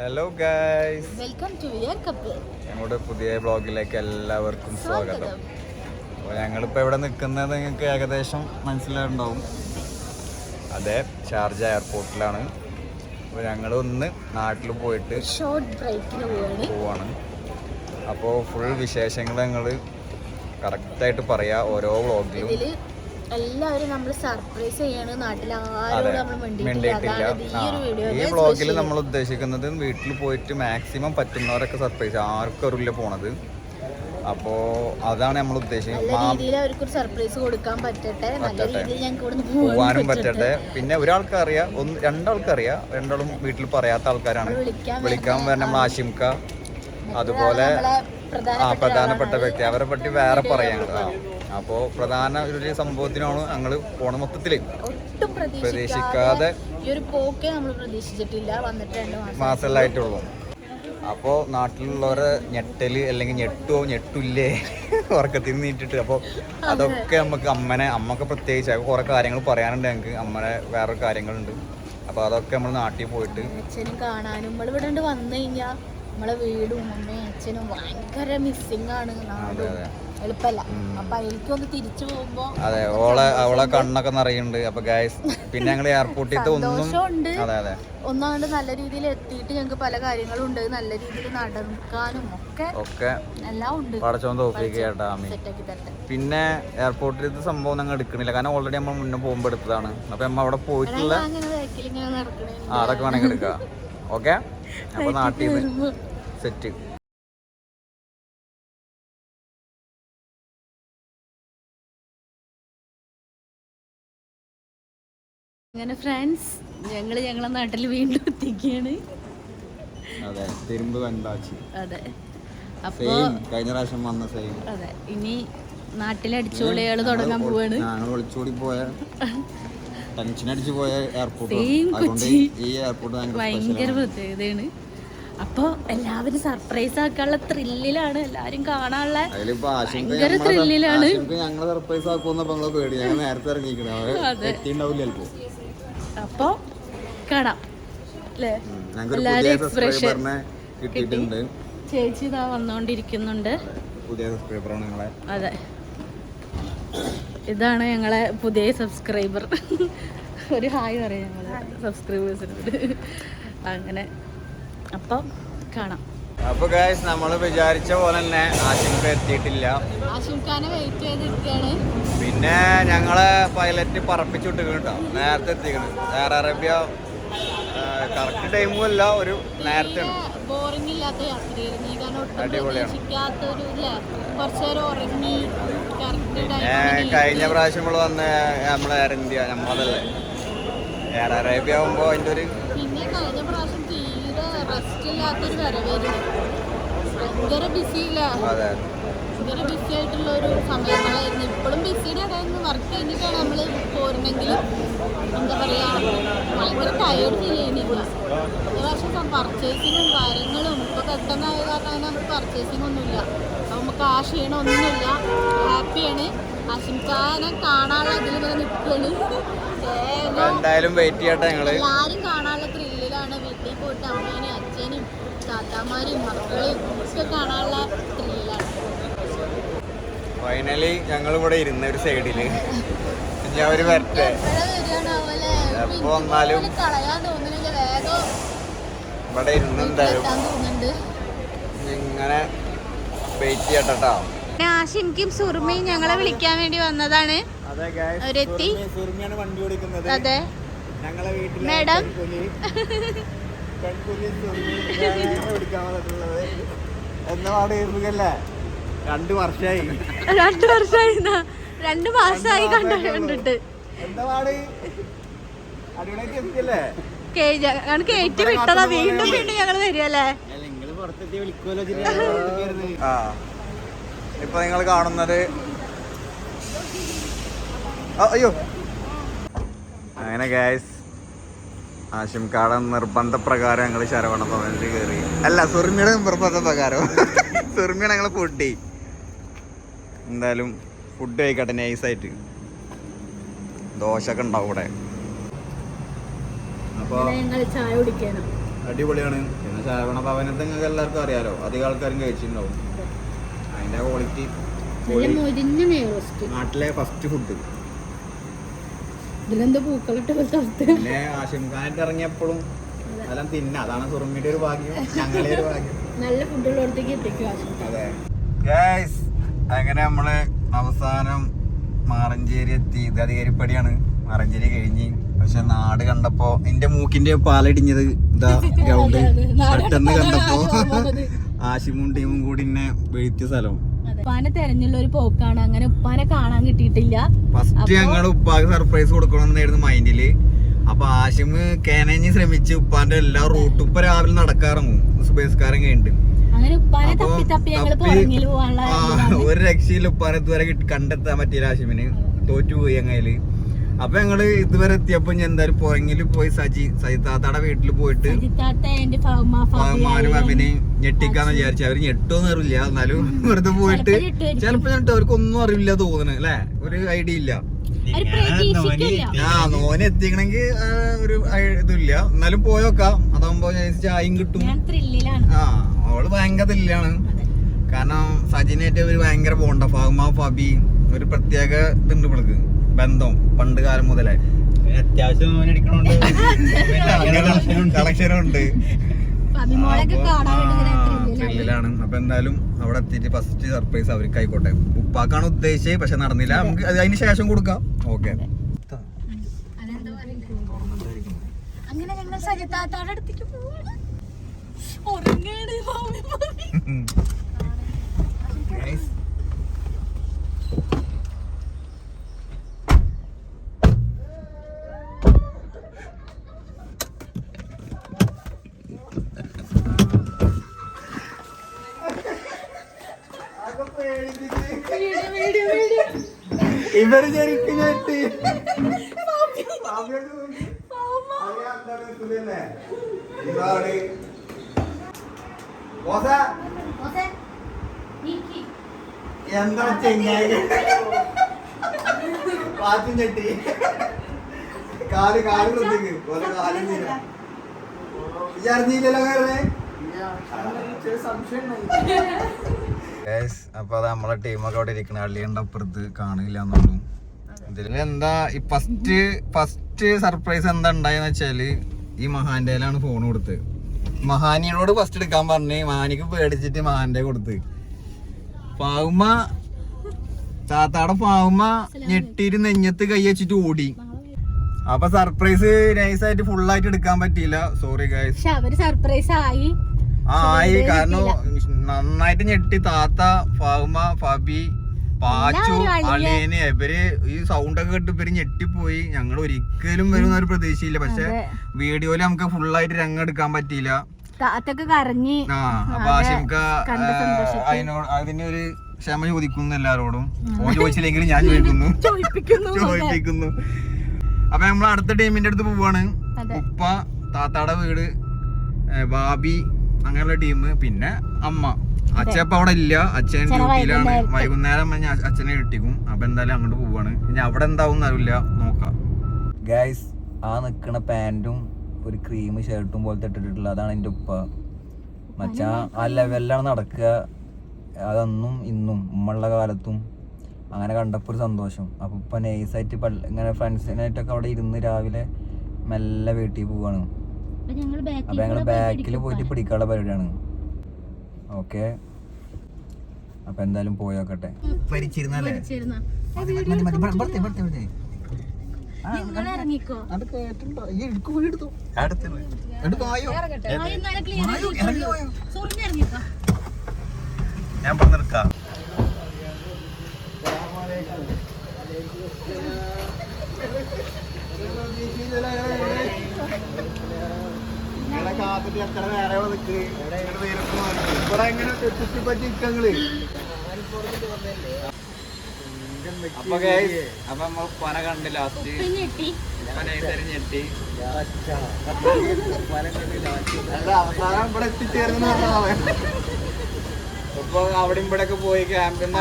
Hello guys welcome to we are couple ഞങ്ങളുടെ പുതിയ ബ്ലോഗിലേക്ക് എല്ലാവർക്കും സ്വാഗതം. അപ്പോൾ ഞങ്ങളിപ്പോൾ ഇവിടെ നിൽക്കുന്നത് നിങ്ങൾക്ക് ഏകദേശം മനസ്സിലായിട്ടുണ്ടാവും. അതെ ഷാർജ എയർപോർട്ടിലാണ് അപ്പോൾ ഞങ്ങൾ ഒന്ന് നാട്ടിൽ പോയിട്ട് ഷോർട്ട് ബ്രേക്കിന് പോവാണ്. പോവാണ്. അപ്പോൾ ഫുൾ വിശേഷങ്ങൾ ഞങ്ങൾ കറക്റ്റായിട്ട് പറയാം ഓരോ വ്ളോഗിലും. എല്ലാവരും നമ്മൾ സർപ്രൈസ് ചെയ്യാണ്. നാട്ടിൽ ആരോട് നമ്മൾ മിണ്ടിയിട്ടില്ല. ഈ വ്ളോഗിൽ നമ്മൾ ഉദ്ദേശിക്കുന്നത് വീട്ടിൽ പോയിട്ട് മാക്സിമം പറ്റുന്നവരൊക്കെ സർപ്രൈസ് ആർക്കും അറിയില്ല പോണത്. അപ്പോ അതാണ് നമ്മൾ ഉദ്ദേശിക്കുന്നത്. മാ- രീതിയിൽ അവർക്ക് ഒരു സർപ്രൈസ് കൊടുക്കാൻ പറ്റട്ടെ. പോവാനും പറ്റട്ടെ. പിന്നെ ഒരാൾക്ക് അറിയാം ഒന്ന് രണ്ടാൾക്ക് അറിയാം രണ്ടാളും വീട്ടിൽ പറയാത്ത ആൾക്കാരാണ്. വിളിക്കാൻ വിളിക്കാൻ നമ്മൾ ആശിംക അതുപോലെ ആ പ്രധാനപ്പെട്ട വ്യക്തി. അവരെ പറ്റി വേറെ പറയാൻ അപ്പോൾ പ്രധാന ഒരു സംഭവത്തിനാണ് ഞങ്ങൾ പോണ മൊത്തത്തിൽ ഒട്ടും പ്രതീക്ഷിക്കാതെ ഈ ഒരു പോക്കേ നമ്മൾ പ്രതീക്ഷിച്ചിട്ടില്ല. വന്നിട്ട് രണ്ട് മാസം. മാസമല്ലായിട്ടുള്ളൂ. അപ്പോൾ നാട്ടിലുള്ളവരെ ഞെട്ടൽ അല്ലെങ്കിൽ ഞെട്ടുവോ ഞെട്ടില്ലേ ഉറക്കത്തിൽ നിന്ന് നീട്ടിട്ട് അപ്പോൾ അതൊക്കെ നമുക്ക് അമ്മനെ അമ്മയ്ക്ക് പ്രത്യേകിച്ച് കുറെ കാര്യങ്ങൾ പറയാനുണ്ട് ഞങ്ങൾക്ക് അമ്മനെ വേറെ കാര്യങ്ങളുണ്ട്. അപ്പോൾ അതൊക്കെ നമ്മൾ നാട്ടിൽ പോയിട്ട് അച്ഛനും കാണാനും നമ്മൾ ഇവിടെ വന്നു കഴിഞ്ഞാൽ നമ്മളെ വീടും അമ്മയും അച്ഛനും ഭയങ്കര മിസ്സിംഗ് ആണ്. അതെ അതെ. അപ്പൊ തിരിച്ചു പോകുമ്പോ അതെ ഓളെ അവളെ കണ്ണൊക്കെ നിറയുന്നുണ്ട്. അപ്പൊ ഗായസ് പിന്നെ ഞങ്ങൾ എയർപോർട്ടിൽ ഒന്നും അതെ അതെ. ഒന്നാണ്ട് നല്ല രീതിയിൽ എത്തിയിട്ട് ഞങ്ങൾക്ക് പല കാര്യങ്ങളും ഉണ്ട്. നല്ല രീതിയിൽ നടക്കാനും ഒക്കെ ഒക്കെ എല്ലാം ഉണ്ട്. പടച്ചോൻ തോപ്പിക്കുക കേട്ടാ അമ്മി സെറ്റാക്കി തരട്ടെ. പിന്നെ എയർപോർട്ടിലത്തെ സംഭവം ഞങ്ങൾ എടുക്കണില്ല. കാരണം ഓൾറെഡി നമ്മൾ മുന്നേ പോകുമ്പോൾ എടുത്തതാണ്. അപ്പൊ നമ്മൾ അവിടെ പോയിട്ടുള്ള ആ അതൊക്കെ വേണമെങ്കിൽ എടുക്കാം. ഓക്കെ അപ്പൊ നാട്ടിൽ നിന്ന് സെറ്റ് അങ്ങനെ ഫ്രണ്ട്സ് ഞങ്ങൾ ഞങ്ങളെ നാട്ടിൽ വീണ്ടും എത്തിക്കുകയാണ് അതെ തിരുമ്പ് കണ്ടാച്ചി. അതെ. അപ്പോ കഴിഞ്ഞ പ്രാവശ്യം വന്ന സെയിം അതെ ഇനി നാട്ടിലെ അടിച്ചുപൊളികൾ തുടങ്ങാൻ പോവാണ്. ഞങ്ങൾ ഒളിച്ചോടി പോയ ടെൻഷൻ അടിച്ച് പോയ എയർപോർട്ട് അതുകൊണ്ട് ഈ എയർപോർട്ട് ഭയങ്കര പ്രത്യേകതയാണ്. അപ്പോ എല്ലാവരും സർപ്രൈസ് ആക്കാനുള്ള ത്രില്ലിലാണ് എല്ലാരും കാണാനുള്ള ഭയങ്കര ത്രില്ലിലാണ് ഞങ്ങൾ സർപ്രൈസ് ആക്കുമെന്ന് ഞങ്ങൾ പേടി. ഞങ്ങൾ നേരത്തെ ഇറങ്ങിക്കണം അവർ എത്തിണ്ടാവില്ല ചിലപ്പോ. അപ്പോൾ കാണാം. അല്ലേ? എല്ലാവരും കിട്ടിയിട്ടുണ്ട്. ചേച്ചി ഇതാ വന്നുകൊണ്ടിരിക്കുന്നുണ്ട് പുതിയ സബ്സ്ക്രൈബറാണ് ഞങ്ങളെ. അതെ. ഇതാണ് ഞങ്ങളെ പുതിയ സബ്സ്ക്രൈബർ ഒരു ഹായ് പറയാം ഞങ്ങൾ സബ്സ്ക്രൈബേഴ്സിനോട് അങ്ങനെ. അപ്പം കാണാം. അപ്പൊ ഗായ്സ് നമ്മൾ വിചാരിച്ച പോലെ തന്നെ ആശങ്ക എത്തിയിട്ടില്ല. പിന്നെ ഞങ്ങളെ പൈലറ്റ് പറപ്പിച്ചുവിട്ടിട്ടോ നേരത്തെ എത്തിക്കണം എയർ അറേബ്യ കറക്റ്റ് ടൈമും അല്ല ഒരു നേരത്തെ അടിപൊളിയാണ്. കഴിഞ്ഞ പ്രാവശ്യം നമ്മൾ വന്ന നമ്മളെ എയർ ഇന്ത്യ നമ്മളതല്ലേ. എയർ അറേബ്യ ആകുമ്പോ അതിന്റെ ഒരു പിന്നെ കഴിഞ്ഞ പ്രാവശ്യം തീരെ റെസ്റ്റ് ഇല്ലാത്തൊരു വരവായിരുന്നു ഭയങ്കര ബിസി ഇല്ല അതെ. ഭയങ്കര ബിസി ആയിട്ടുള്ള ഒരു സമയങ്ങളായിരുന്നു. ഇപ്പോഴും ബിസിയുടെ അതായത് വർക്ക് കഴിഞ്ഞിട്ടാണ് നമ്മൾ പോരുന്നെങ്കിലും എന്താ പറയാ ഭയങ്കര ടയേർഡ് ഫീൽ ചെയ്യുന്നില്ല ഈ പ്രാവശ്യം പർച്ചേസിങ്ങും കാര്യങ്ങളും ഇപ്പൊ പെട്ടെന്നായ കാരണം നമ്മൾ പർച്ചേസിംഗ് ഒന്നുമില്ല. അപ്പൊ നമുക്ക് ആ ക്ഷീണം ഒന്നുമില്ല. ഹാപ്പിയാണ് ആശംസാനെ കാണാനുള്ള ഇതിലിങ്ങനെ നിൽക്കുകയാണ് അപ്പൊ എന്തായാലും വെയിറ്റ് ചെയ്യട്ടെ ഞങ്ങൾ എല്ലാരും കാണാനുള്ള ത്രില്ലിലാണ് വീട്ടിൽ പോയിട്ട് അമ്മേനെയും അച്ഛനും താത്താമാരെയും മക്കളും ഒക്കെ കാണാനുള്ള ത്രില്ലാണ് ഫൈനലി ഞങ്ങൾ ഇവിടെ ഇരുന്ന ഒരു സൈഡിൽ ഞാൻ അവർ വരട്ടെ? എപ്പോ വന്നാലും പിന്നെ തോന്നുന്നില്ല. വേഗം ഇവിടെ ഇരുന്ന് എന്തായാലും എത്താൻ തോന്നുന്നുണ്ട്. ഇങ്ങനെ വെയിറ്റ് ചെയ്യട്ടോ ആശിനിക്കും സുറുമയും ഞങ്ങളെ വിളിക്കാൻ വേണ്ടി വന്നതാണ്. അതെ അവരെത്തി. അതെ. ഞങ്ങളെ എന്നാ രണ്ടു വർഷമായി രണ്ടു വർഷമായി രണ്ടു മാസമായി കണ്ടു. കണ്ടിട്ട് ഞങ്ങൾക്ക് ഏറ്റു വിട്ടതാ. വീണ്ടും വീണ്ടും വിളിക്കുമല്ലോ ആ. ഇപ്പൊ നിങ്ങൾ കാണുന്നത്. അയ്യോ. അങ്ങനെ ഗായ്സ് ആശിംകാട നിർബന്ധപ്രകാരം ഞങ്ങൾ ശരവണ ഭവനിൽ കയറി അല്ല സുർമിയുടെ നിർബന്ധ പ്രകാരം സുർമിയാണ് ഞങ്ങൾ ഫുഡ് എന്തായാലും ഫുഡ് കഴിക്കട്ടെ നൈസായിട്ട് ദോശയൊക്കെ ഉണ്ടാവും ഇവിടെ. അപ്പോൾ ഞങ്ങൾ ചായ കുടിക്കാനും? അടിപൊളിയാണ്. ശരവണ ഭവനത്തെ നിങ്ങൾക്ക് എല്ലാവർക്കും അറിയാലോ അധികം ആൾക്കാരും കഴിച്ചിട്ടുണ്ടാവും. അതിന്റെ ക്വാളിറ്റി നാട്ടിലെ ഫസ്റ്റ് ഫുഡ് ഇതിലെന്താ പൂക്കളിട്ട് സ്ഥലത്ത് പിന്നെ ആശിംഖാനായിട്ട് ഇറങ്ങിയപ്പോഴും അതെല്ലാം തിന്ന. അതാണ് സുറുമിയുടെ ഒരു ഭാഗ്യം ഞങ്ങളുടെ ഒരു ഭാഗ്യം. നല്ല ഫുഡുള്ളടത്തേക്ക് എത്തിക്കും ആശുപത്രി അതെ. ഗൈസ് അങ്ങനെ നമ്മൾ അവസാനം മാറഞ്ചേരി എത്തി. ഇത് അധികാരിപ്പടിയാണ്. മാറഞ്ചേരി കഴിഞ്ഞ്. പക്ഷെ നാട് കണ്ടപ്പോ എന്റെ മൂക്കിന്റെ പാലടിഞ്ഞത് ഇതാ ഗ്രൗണ്ട് പെട്ടെന്ന് കണ്ടപ്പോ ആശിമും ടീമും കൂടി എന്നെ വീഴ്ത്തിയ സ്ഥലം. ഉപ്പാനെ തെരഞ്ഞുള്ള ഒരു പോക്കാണ്. അങ്ങനെ ഉപ്പാനെ കാണാൻ കിട്ടിയിട്ടില്ല. ഫസ്റ്റ് ഞങ്ങൾ ഉപ്പാക്ക് സർപ്രൈസ് കൊടുക്കണമെന്നായിരുന്നു മൈൻഡിൽ അപ്പൊ ആശിമ് കേനഞ്ഞ് ശ്രമിച്ച് ഉപ്പാന്റെ എല്ലാ റൂട്ടും ഇപ്പൊ രാവിലെ നടക്കാറങ്ങും. സുബേസ്കാരം കഴിഞ്ഞിട്ട്. ഒരു രക്ഷയിൽ ഉപ്പാനെ ഇതുവരെ കണ്ടെത്താൻ പറ്റിയില്ല ആശിമിന്. തോറ്റുപോയി അങ്ങയിൽ. അപ്പൊ ഞങ്ങൾ ഇതുവരെ എത്തിയപ്പോ ഞാൻ എന്തായാലും പുറങ്ങിൽ പോയി സജി സജിത്താത്തയുടെ വീട്ടിൽ പോയിട്ട് സജിത്താത്ത എന്റെ ഫൗമ മാമാനും അഭിനെ ഞെട്ടിക്കാന്ന് വിചാരിച്ചു. അവർ ഞെട്ടോന്ന് അറിയില്ല. എന്നാലും വെറുതെ പോയിട്ട് ചിലപ്പോ ഞെട്ടോ. അവർക്ക് ഒന്നും അറിയില്ല തോന്നുന്നു അല്ലെ? ഒരു ഐഡിയ ഇല്ല. ആ നോന് എത്തിക്കണെങ്കി ആ, ഒരു ഇതില്ല. എന്നാലും പോയോക്കാം അതാകുമ്പോ ഞാൻ ചായയും കിട്ടും. ഞാൻ ത്രില്ലിലാണ്. ആ അവൾ ഭയങ്കര തില്ലാണ് കാരണം സജിനായിട്ട് ഒരു ഭയങ്കര ബോണ്ട. ഫാമ ഫബി ഒരു പ്രത്യേക ഇതുണ്ട് ഇവൾക്ക്. ബന്ധം പണ്ട് കാലം മുതലേ. അത്യാവശ്യം ത്രില്ലിലാണ് അപ്പൊ എന്തായാലും അവിടെ എത്തിയിട്ട് ഫസ്റ്റ് സർപ്രൈസ് അവർക്ക് ആയിക്കോട്ടെ. ഉപ്പാക്കാണ് ഉദ്ദേശിച്ചത് പക്ഷെ നടന്നില്ല. നമുക്ക് അത് അതിന് ശേഷം കൊടുക്കാം. ഓക്കെ? അങ്ങനെ ഞങ്ങൾ സജിത്താത്താടെ അടുത്തേക്ക് പോവാണ്. ഉറങ്ങാണ് ഇവർ ശരിക്കും ഞെട്ടി. എന്താ ചെങ്ങായി പാച്ചും ഞെട്ടി. കാൽ കാൽ ശ്രദ്ധിക്ക്. ഓലെ കാലും തീരാ വിചാരിച്ചില്ലല്ലോ കയറേ അപ്പൊ അത് നമ്മളെ ടീമൊക്കെ അവിടെ ഇരിക്കണ. അള്ളിയുടെ അപ്പുറത്ത് കാണില്ല എന്നുള്ളൂ ഇതിൽ എന്താ ഈ ഫസ്റ്റ് ഫസ്റ്റ് സർപ്രൈസ് എന്താ ഉണ്ടായെന്ന് വെച്ചാൽ ഈ മഹാന്റെയിലാണ് ഫോൺ കൊടുത്തത്. മഹാനിയോട് ഫസ്റ്റ് എടുക്കാൻ പറഞ്ഞ് മഹാനിക്ക് പേടിച്ചിട്ട് മഹാന്റെ കൊടുത്ത്. പാവുമ്മ താത്താടെ പാവുമ്മ ഞെട്ടിയിട്ട് നെഞ്ഞത്ത് കൈ വെച്ചിട്ട് ഓടി. അപ്പൊ സർപ്രൈസ് നൈസായിട്ട് ഫുൾ ആയിട്ട് എടുക്കാൻ പറ്റിയില്ല. സോറി ഗൈസ് അവർ സർപ്രൈസ് ആയി. ആയി. കാരണം നന്നായിട്ട് ഞെട്ടി താത്ത ഫാമ ഫബി പാച്ചു. അളിയന് ഇവർ ഈ സൗണ്ട് ഒക്കെ കേട്ട് ഇവർ ഞെട്ടിപ്പോയി. ഞങ്ങൾ ഒരിക്കലും വരുന്ന ഒരു പ്രതീക്ഷയില്ല. പക്ഷെ. വീഡിയോയിൽ നമുക്ക് ഫുൾ ആയിട്ട് രംഗം എടുക്കാൻ പറ്റിയില്ല. താത്തൊക്കെ കരഞ്ഞ്. ആ അപ്പൊ. അതിനോട് അതിനൊരു ക്ഷമ ചോദിക്കുന്നു എല്ലാരോടും ഓൻ ചോദിച്ചില്ലെങ്കിലും ഞാൻ ചോദിക്കുന്നു. ചോദിപ്പിക്കുന്നു. അപ്പൊ നമ്മൾ അടുത്ത ടീമിന്റെ അടുത്ത് പോവാണ്. ഉപ്പ താത്താടെ വീട് ബാബി അങ്ങനെയുള്ള ടീം പിന്നെ അമ്മ. അച്ഛപ്പ അവിടെ ഇല്ല. അച്ഛൻ ഡ്യൂട്ടിയിലാണ്. വൈകുന്നേരം ഞാൻ അച്ഛനെ കിട്ടിക്കും. അപ്പൊ എന്തായാലും അങ്ങോട്ട് പോവാണ്. ഇനി അവിടെ എന്താവും അറിയില്ല. നോക്കാം. ഗൈസ് ആ നിക്കണ പാന്റും ഒരു ക്രീം ഷർട്ടും പോലത്തെ ഇട്ടിട്ടുള്ള അതാണ് എന്റെ ഉപ്പ. മച്ചാ ആ ലെവലിലാണ് നടക്കുക. അതന്നും ഇന്നും ഉമ്മളുടെ കാലത്തും അങ്ങനെ കണ്ടപ്പോൾ ഒരു സന്തോഷം. അപ്പോൾ ഇപ്പം നൈസായിട്ട് പള്ള ഇങ്ങനെ ഫ്രണ്ട്സിനായിട്ടൊക്കെ അവിടെ ഇരുന്ന് രാവിലെ മെല്ലെ വീട്ടിൽ പോവാണ്. അപ്പൊ ഞങ്ങൾ ബാക്കിൽ പോയിട്ട് പിടിക്കാനുള്ള പരിപാടിയാണ്. ഓക്കെ. അപ്പൊ എന്തായാലും പോയോക്കട്ടെ ഭരിച്ചിരുന്നല്ലേ? സോറി ഇറങ്ങിക്കോ ഞാൻ പറഞ്ഞെടുക്കാം അപ്പൊ guys, അപ്പൊ നമ്മൾ പന കണ്ട് ലാസ്റ്റ് പിന്നെ എട്ടി ഞെട്ടി? അല്ല അവസാനം ഇവിടെ എത്തിച്ചേർന്ന് ഇപ്പൊ അവിടെ ഇവിടെ ഒക്കെ പോയി. ക്യാമ്പിൽ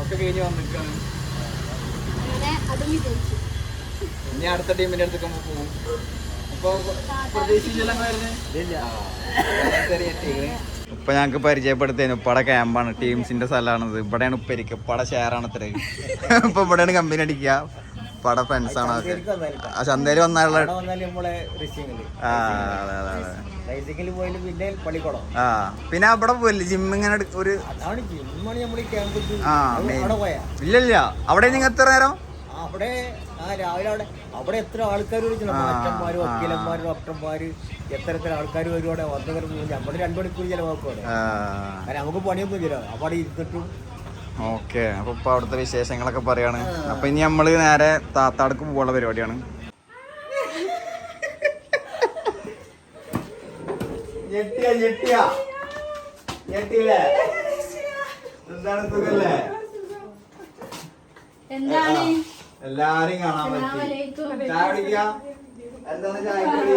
ഒക്കെ കഴിഞ്ഞ് വന്നിക്കാണ്. അതും വിജയിച്ചു. ഇനി അടുത്ത ടീമിന്റെ അടുത്തൊക്കെ നമ്മൾ പോകും അപ്പൊ ഇപ്പൊ ഞങ്ങക്ക് പരിചയപ്പെടുത്തേനു ഉപ്പടെ ക്യാമ്പാണ്. ടീംസിന്റെ സ്ഥലമാണിത്. ഇവിടെയാണ് ഉപ്പരിക്ക് ഉപ്പടെ ഷെയറാണ് അത്ര ഇത്ര ഇപ്പൊ ഇവിടെയാണ് കമ്പനി അടിക്കുക. ഉപ്പടെ ഫ്രണ്ട്സ് ആണ് ആ ചന്തയിൽ വന്നാലുള്ള ആ അതെ അതെ അതെ. ബൈസിക്കൽ പോയാലും പിന്നെ പള്ളിക്കുളം ആ പിന്നെ അവിടെ പോയില്ല ജിം ഇങ്ങനെ ഒരു ഇല്ല ഇല്ല അവിടെ നിങ്ങൾ എത്ര നേരം? അവിടെ രാവിലെ അവിടെ അവിടെ എത്ര ആൾക്കാർ വിളിച്ചിട്ടുണ്ട്? വക്കീലന്മാർ വക്കീലന്മാര് ഡോക്ടർമാര് എത്ര എത്ര ആൾക്കാർ വരുവാടെ വന്നവർ നമ്മുടെ രണ്ടു മണിക്കൂർ ചിലവാക്കുവാണ്. കാരണം നമുക്ക് പണിയൊന്നും ഇല്ല അവിടെ ഇരുന്നിട്ടും. ഓക്കെ. അപ്പൊ ഇപ്പൊ അവിടുത്തെ വിശേഷങ്ങളൊക്കെ പറയാണ്. അപ്പൊ ഇനി നമ്മൾ നേരെ താത്താടക്ക് പോകാനുള്ള പരിപാടിയാണ്. ഞെട്ടിയ ഞെട്ടിയ. ഞെട്ടിയില്ലേ? എന്താണ് സുഖല്ലേ എന്താണ് എല്ലാരും കാണാൻ പറ്റി. ചായ കുടിക്കാ? എന്താണ് ചായക്കടി.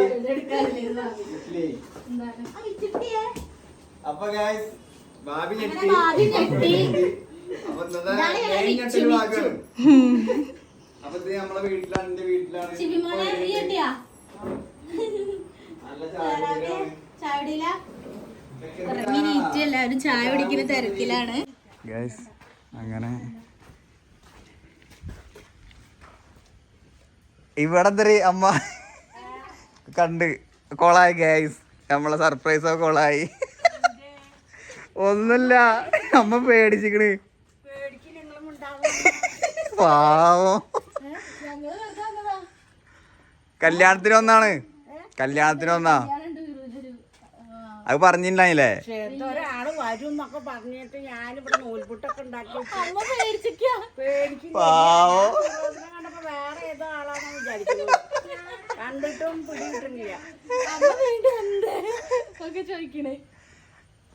അപ്പൊ ഗായ്സ് ഞെട്ടി. അപ്പൊ ഇത് നമ്മളെ വീട്ടിലാണ് എന്റെ വീട്ടിലാണ്. കുടിയില്ല? എല്ലാവരും ചായ കുടിക്കുന്ന തിരക്കിലാണ്. അങ്ങനെ ഇവിടെ എന്തൊരു അമ്മ കണ്ട് കോളായി ഗൈസ് നമ്മളെ സർപ്രൈസോ കോളായി. ഒന്നുമില്ല. അമ്മ പേടിച്ചിക്കണ്. പാവം. കല്യാണത്തിന് ഒന്നാണ് കല്യാണത്തിന് ഒന്നാ അത് പറഞ്ഞിട്ടുണ്ടായില്ലേ? പാവോ. വേറെ ഏതോ ആളാണെന്ന് വിചാരിക്കുന്നു കണ്ടിട്ടും പിടികിട്ടുന്നില്ല. ഒക്കെ ചോദിക്കണേ.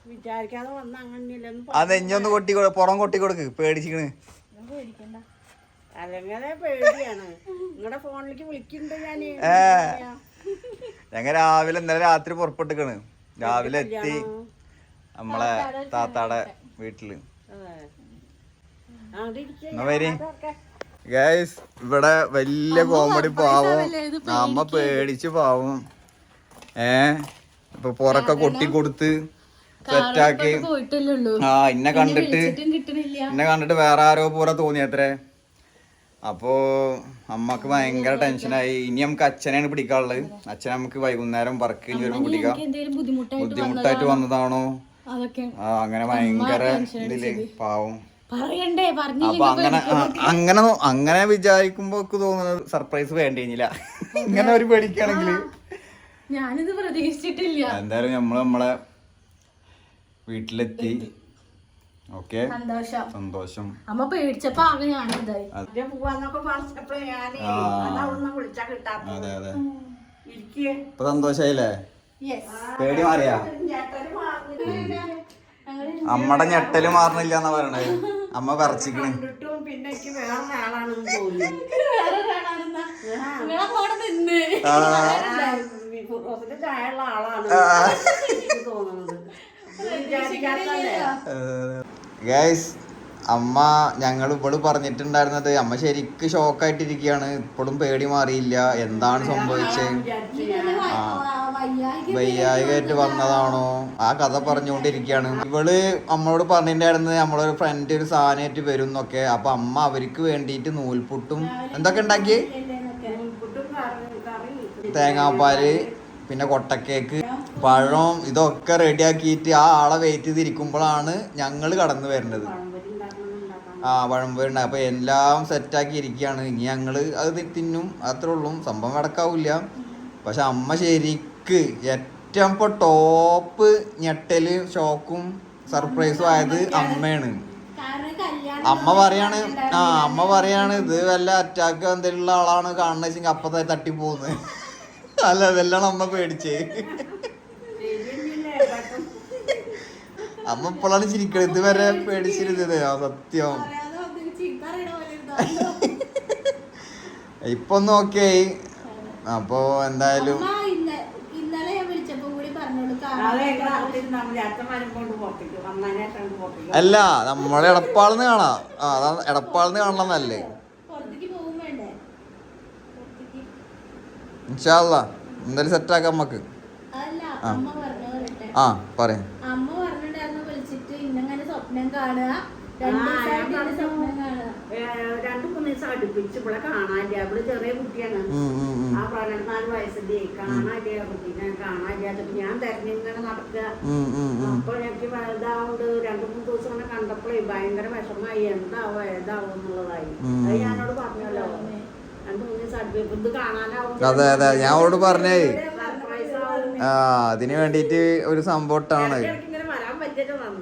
വിചാരിക്കാതെ വന്ന അങ്ങനെയല്ലെന്ന് ആ നെഞ്ഞൊന്ന് കൊട്ടി കൊടു പുറം കൊട്ടി കൊടുക്ക് പേടിച്ചിക്കണ് പേടിക്കണ്ട. അല്ലെങ്കിൽ പേടിയാണ്. നിങ്ങളുടെ ഫോണിലേക്ക് വിളിക്കുന്നുണ്ട് ഞാൻ. ഏ. ഞങ്ങൾ രാവിലെ ഇന്നലെ രാത്രി പുറപ്പെട്ടിക്കണ്. രാവിലെ എത്തി നമ്മളെ താത്താടെ വീട്ടിൽ. അതെ. അവിടെ ഇരിക്ക്. എന്നാ വരി? ഗൈസ് ഇവിടെ വലിയ കോമഡി പാവം. അമ്മ പേടിച്ച് പാവം. ഏ? ഇപ്പൊ പുറക്കെ കൊട്ടി കൊടുത്ത് സെറ്റാക്കി. ആ ഇന്നെ കണ്ടിട്ട് എന്നെ കണ്ടിട്ട് വേറെ ആരോ പൂര തോന്നിയത്രേ അപ്പോ അമ്മയ്ക്ക് ഭയങ്കര ടെൻഷനായി ഇനി നമുക്ക് അച്ഛനെയാണ് പിടിക്കാനുള്ളത്. അച്ഛൻ നമുക്ക് വൈകുന്നേരം വർക്ക് കഴിഞ്ഞ് വരുമ്പോ പിടിക്കാം. ബുദ്ധിമുട്ടായിട്ട് വന്നതാണോ? ആ അങ്ങനെ ഭയങ്കര ഇതിൽ പാവം. പറയണ്ടേ അപ്പൊ അങ്ങനെ അങ്ങനെ അങ്ങനെ വിചാരിക്കുമ്പോ തോന്നുന്നത് സർപ്രൈസ് വേണ്ടിയില്ല ഇങ്ങനെ ഒരു പേടിക്കാണെങ്കിൽ ഞാനിത് പ്രതീക്ഷിച്ചിട്ടില്ല. എന്തായാലും നമ്മൾ നമ്മളെ വീട്ടിലെത്തി. ഓക്കെ. സന്തോഷം. സന്തോഷം. അമ്മ പേടിച്ചപ്പോ ആകെ ഞാൻ അതെ അതെ ഇരിക്കേ. ഇപ്പൊ സന്തോഷായില്ലേ? യെസ് പേടി മാറിയാ? അമ്മടെ ഞെട്ടൽ മാറണില്ല എന്നാ പറയണത്. അമ്മ പറിച്ചിക്കണ്. കണ്ടിട്ടും പിന്നെ എനിക്ക് വേറെ ആളാണെന്ന് തോന്നുന്നു ആളാണ്. എനിക്ക് തോന്നുന്നത് ഗൈസ് അമ്മ ഞങ്ങൾ ഇവൾ പറഞ്ഞിട്ടുണ്ടായിരുന്നത് അമ്മ ശരിക്ക് ഷോക്ക് ഷോക്കായിട്ടിരിക്കുകയാണ് ഇപ്പോഴും പേടി മാറിയില്ല എന്താണ് സംഭവിച്ചത് ആ വയ്യായികയായിട്ട് വന്നതാണോ? ആ കഥ പറഞ്ഞുകൊണ്ടിരിക്കുകയാണ് ഇവൾ നമ്മളോട് പറഞ്ഞിട്ടുണ്ടായിരുന്നത് നമ്മളൊരു ഫ്രണ്ട് ഒരു സാധനമായിട്ട് വരും എന്നൊക്കെ. അപ്പൊ അമ്മ അവർക്ക് വേണ്ടിയിട്ട് നൂൽപുട്ടും എന്തൊക്കെ ഉണ്ടാക്കി തേങ്ങാപ്പാൽ പിന്നെ കൊട്ടക്കേക്ക് പഴം ഇതൊക്കെ റെഡിയാക്കിയിട്ട് ആ ആളെ വെയിറ്റ് ചെയ്തിരിക്കുമ്പോഴാണ് ഞങ്ങൾ കടന്നു വരുന്നത്. ആ വഴമ്പുണ്ട് ഉണ്ട് അപ്പൊ എല്ലാം സെറ്റാക്കി ഇരിക്കുകയാണ്. ഇനി ഞങ്ങൾ അത് തിന്നും. അത്രേ ഉള്ളൂ. സംഭവം കിടക്കാവൂല പക്ഷെ അമ്മ ശരിക്ക് ഏറ്റവും ഇപ്പൊ ടോപ്പ് ഞെട്ടൽ ഷോക്കും സർപ്രൈസും ആയത് അമ്മയാണ്. അമ്മ പറയാണ് ആ അമ്മ പറയാണ് ഇത് വല്ല അറ്റാക്ക് എന്തെങ്കിലും ആളാണ് കാണുന്ന വെച്ചെങ്കിൽ അപ്പൊ തട്ടിപ്പോകുന്നത് അല്ല ഇതെല്ലാം അമ്മ പേടിച്ചേ ശരിയല്ലേ കേട്ടോ അമ്മ ഇപ്പോഴാണ് ചിരിക്കണത്. ഇതുവരെ പേടിച്ചിരുന്നത്. ആ സത്യം. ഇപ്പൊ ഒന്ന് ഓക്കെ. അപ്പോ എന്തായാലും അല്ല നമ്മളെ എടപ്പാളിന്ന് കാണാം. ആ അതാ എടപ്പാളിന്ന് പുറത്തേക്ക് ഇൻഷാല്ല എന്തായാലും സെറ്റാക്കാം നമുക്ക് അല്ല ആ. അമ്മ പറഞ്ഞു പറയട്ടെ ആ പറയാം. സ്വപ്നം കാണുക. രണ്ട് മൂന്ന് ദിവസം അടുപ്പിച്ച് ഇവിടെ കാണാനില്ല. ഇവിടെ ചെറിയ കുട്ടിയാണ്. ആ പതിനെട്ടാൽ വയസ്സിന്റെ. കാണാനില്ല കുട്ടീനെ കാണാനില്ല ഞാൻ തെരഞ്ഞിങ്ങനെ നടക്കുക. അപ്പൊ എനിക്ക് ഇതാവുണ്ട് രണ്ടു മൂന്ന് ദിവസം അങ്ങനെ കണ്ടപ്പോഴേ ഭയങ്കര വിഷമായി എന്താവോ ഏതാവോ എന്നുള്ളതായി. അത് ഞാനോട് പറഞ്ഞല്ലോ. രണ്ടു മൂന്ന് ദിവസം അടുപ്പിച്ച് ഇത് കാണാനാവും അതെ അതെ ഞാൻ അവളോട് പറഞ്ഞേ. ആ അതിന് വേണ്ടിട്ട് ഒരു സംഭവട്ടാണ് ഇങ്ങനെ വരാൻ പറ്റിയിട്ട് വന്നു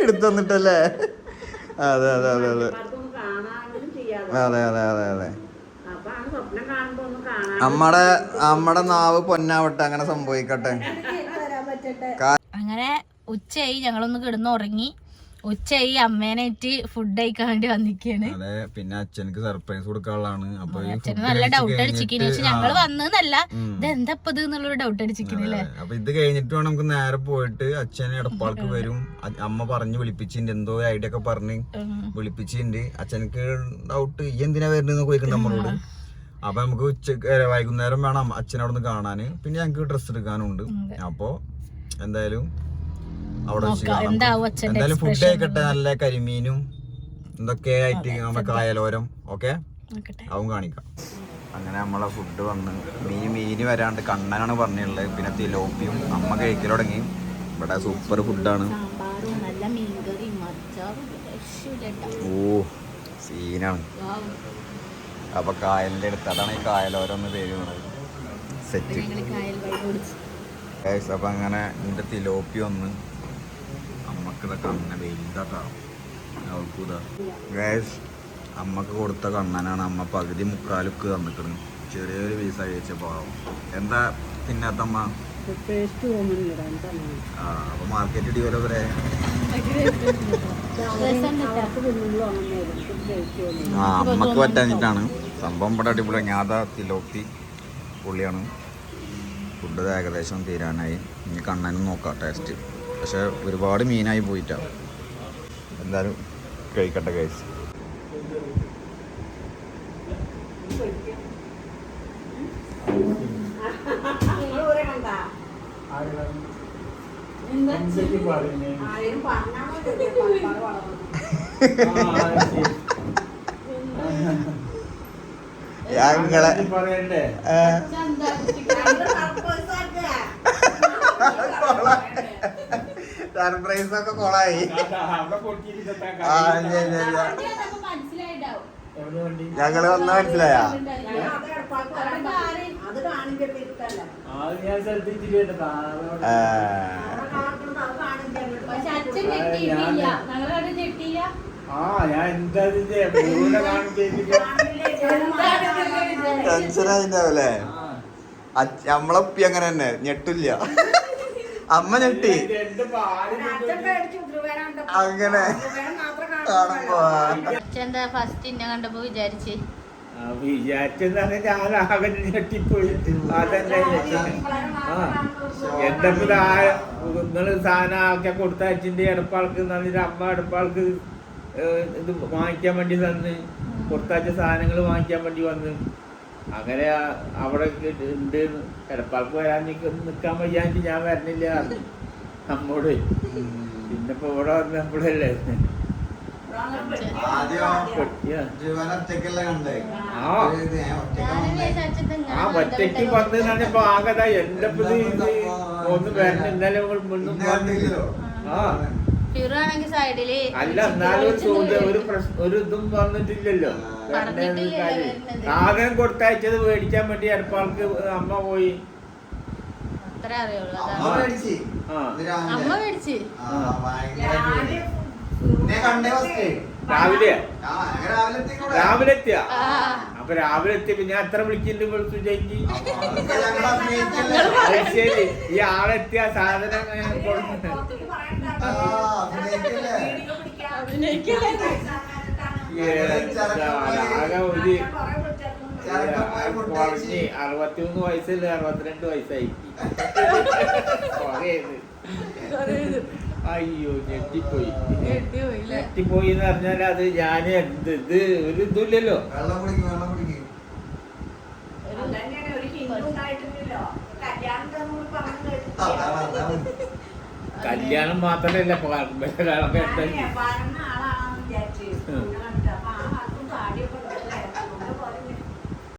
എടുത്തു തന്നിട്ടല്ലേ അതെ അതെ അതെ അതെ. അതെ അതെ അതെ അതെ അമ്മടെ അമ്മടെ നാവ് പൊന്നാവട്ടെ അങ്ങനെ സംഭവിക്കട്ടെ. അങ്ങനെ ഉച്ചയായി ഞങ്ങളൊന്ന് കിടന്ന് ഉറങ്ങി ഉച്ചയായി അമ്മേനായിട്ട് ഫുഡ് കഴിക്കാൻ വേണ്ടി വന്നിരിക്കാണ് അതെ പിന്നെ അച്ഛനക്ക് സർപ്രൈസ് കൊടുക്കാനുള്ളതാണ് അപ്പൊ അച്ഛന് നല്ല ഡൗട്ട് അടിച്ചിരിക്കുന്നു പക്ഷെ ഞങ്ങൾ വന്നതല്ല. ഉം. ഇത് എന്നുള്ളൊരു ഡൗട്ട് അടിച്ചിരിക്കുന്നില്ലേ. അപ്പൊ ഇത് കഴിഞ്ഞിട്ട് വേണം നമുക്ക് നേരെ പോയിട്ട് അച്ഛനെ എടപ്പാൾക്ക് വരും. അമ്മ പറഞ്ഞു വിളിപ്പിച്ചിട്ടുണ്ട്. എന്തോ ഐഡിയ ഒക്കെ പറഞ്ഞ് വിളിപ്പിച്ചിട്ടുണ്ട്. അച്ഛനക്ക് ഡൗട്ട് ഈ എന്തിനാ വരുന്നത് ചോദിക്കും നമ്മളോട് അപ്പൊ നമുക്ക് ഉച്ചയ്ക്ക് ഏ, വൈകുന്നേരം വേണം അച്ഛനെ അവിടെ നിന്ന് കാണാന്. പിന്നെ ഞങ്ങക്ക് ഡ്രസ്സ് എടുക്കാനുണ്ട്. അപ്പൊ എന്തായാലും അവിടെ എന്തായാലും ഫുഡ് ആയിക്കട്ടെ നല്ല കരിമീനും എന്തൊക്കെ ആയിട്ട് നമ്മുടെ കായലോരം ഓക്കെ അതും കാണിക്കാം. അങ്ങനെ നമ്മളെ ഫുഡ് വന്ന് മീൻ മീൻ വരാണ്ട് കണ്ണനാണ് പറഞ്ഞുള്ളത് പിന്നെ തിലോപ്പിയും അമ്മ കഴിക്കൽ തുടങ്ങി. ഇവിടെ സൂപ്പർ ഫുഡാണ്. ഓ സീനാണ്. അപ്പൊ കായലിന്റെ അടുത്ത് അതാണ് ഈ കായലോരം എന്ന് പേര് സെറ്റ് അപ്പൊ അങ്ങനെ എന്റെ തിലോപ്പി വന്ന് അമ്മക്കിത കണ്ണ വലുതാട്ടാ അവൾക്കും ഇതാ അമ്മയ്ക്ക് കൊടുത്ത കണ്ണനാണ് അമ്മ. പകുതി മുക്കാലുക്ക് തന്നിക്കണം. ചെറിയൊരു പീസ കഴിച്ച പാവം. എന്താ തിന്നാത്തമ്മ? ആ അപ്പൊ മാർക്കറ്റ് ഇടിയോലോ വരെ അങ്ങനെ ആ അമ്മയ്ക്ക് പറ്റാഞ്ഞിട്ടാണ്. സംഭവം ഇവിടെ അടിപൊളി. ഞാതാ തിലോപ്പി പുള്ളിയാണ്. ഫുഡ് ഏകദേശം തീരാനായി. ഇനി കണ്ണനും നോക്കാം ടേസ്റ്റ് പക്ഷെ ഒരുപാട് മീനായി പോയിട്ടാണ് എന്തായാലും കഴിക്കട്ടെ കഴിച്ച് ഞങ്ങളെ ഊരെ കണ്ടാ ആരെയും പറഞ്ഞാൽ മതി പാലക്കാട് വളർന്നു ഞങ്ങളെ സർപ്രൈസ് ഒക്കെ കൊളായി. മനസ്സിലായിട്ടാവും ഞങ്ങൾ വന്ന മനസ്സിലായാ. ആ, ആ ഞാൻ എന്താ ആയിണ്ടാവല്ലേ നമ്മളപ്പി അങ്ങനെ തന്നെ ഞെട്ടില്ല. അമ്മ ഞെട്ടി. അങ്ങനെ. മാത്രം കാണുമ്പോ എന്താ ഫസ്റ്റ് ഇന്നെ കണ്ടപ്പോ വിചാരിച്ച്? ആ, വിചാരിച്ചെന്നാണ് ഞാൻ ആകെ ഞെട്ടിപ്പോയി. അതന്നെ. നിങ്ങൾ സാധനം കൊടുത്ത കൊടുത്തയച്ചിന്റെ എടപ്പാൾക്ക് എന്നിട്ട് അമ്മ എടപ്പാൾക്ക് ഇത് വാങ്ങിക്കാൻ വേണ്ടി തന്ന്. കൊടുത്തയച്ച സാധനങ്ങൾ വാങ്ങിക്കാൻ വേണ്ടി വന്ന്. അങ്ങനെ അവിടെ ഉണ്ട്. എടപ്പാൾക്ക് വരാൻ നിൽക്കാൻ വയ്യാണ്ട് ഞാൻ വരണില്ല. നമ്മോട്. പിന്നിപ്പോ പിന്നെ ഇപ്പൊ ഇവിടെ വന്നപ്പോഴല്ലേ ആ. ഒറ്റയ്ക്ക് വന്നതാണ് ഇപ്പൊ ആകത എന്റെ ഒന്ന് വരണം ഇന്നലെ മുന്നും ആ. ഫിറാണെങ്കിൽ സൈഡിൽ അല്ല എന്നാലും ഒരു ഒരു ഒരു ഇതും വന്നിട്ടില്ലല്ലോ. ആദ്യം. കൊടുത്തയച്ചത് മേടിക്കാൻ വേണ്ടി അടുപ്പാൾക്ക് അമ്മ പോയി. അത്ര അറിയുള്ളൂ അമ്മ മേടിച്ച്. രാവിലെ. രാവിലെ? എത്തിയ അപ്പൊ രാവിലെ എത്തിയപ്പോ ഞാൻ എത്ര വിളിക്കുന്നുണ്ട് വിളിച്ചു ചേച്ചി? ശരി. ഈ ആളെത്തിയ സാധനം ഞാൻ കൊടുത്തു ആ, അഭിനയിക്കല്ലേ? ആകെ ഒരു ചരക്കന്മാരെ കൊണ്ടുപോയി. കുറഞ്ഞ് അറുപത്തിമൂന്ന് വയസ്സല്ലേ അറുപത്തിരണ്ട് വയസ്സായി. അയ്യോ ഞെട്ടിപ്പോയി. ഞെട്ടിപ്പോയി എന്ന് പറഞ്ഞാൽ അത് ഞാൻ എന്ത് ഇത് ഒരു ഇതുമില്ലല്ലോ. വെള്ളം കുടിക്കും വെള്ളം കുടിക്കും. അതങ്ങനെ ഒരു ഹിന്ദു ഉണ്ടായിട്ടില്ലല്ലോ കല്യാണത്തെ നമ്മൾ പറഞ്ഞു അതാണ് അതാണ് കല്യാണം മാത്രമല്ല